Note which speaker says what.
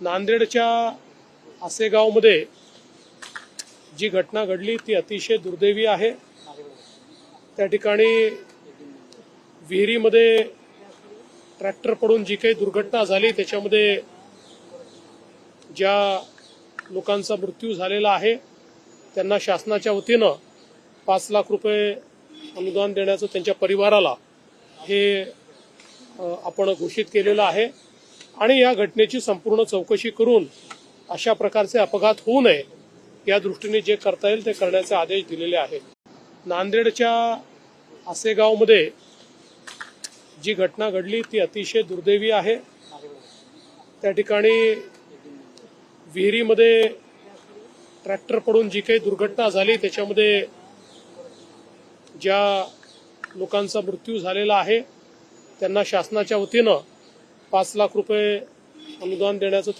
Speaker 1: नांदेडच्या आसेगावमध्ये जी घटना घडली ती अतिशय दुर्दैवी आहे. त्या ठिकाणी विहिरीमध्ये ट्रॅक्टर पडून जी काही दुर्घटना झाली त्याच्यामध्ये ज्या लोकांचा मृत्यू झालेला आहे त्यांना शासनाच्या वतीनं पाच लाख रुपये अनुदान देण्याचं त्यांच्या परिवाराला हे आपण घोषित केलेलं आहे. आणि या घटनेची संपूर्ण चौकशी करून अशा प्रकारचे अपघात होऊ नये या दृष्टीने जे करता येईल ते करण्याचे आदेश दिलेले आहेत. नांदेडच्या आसेगावमध्ये जी घटना घडली ती अतिशय दुर्दैवी आहे. त्या ठिकाणी विहिरीमध्ये ट्रॅक्टर पडून जी काही दुर्घटना झाली त्याच्यामध्ये ज्या लोकांचा मृत्यू झालेला आहे त्यांना शासनाच्या वतीनं पाच लाख रुपये अनुदान देण्याचं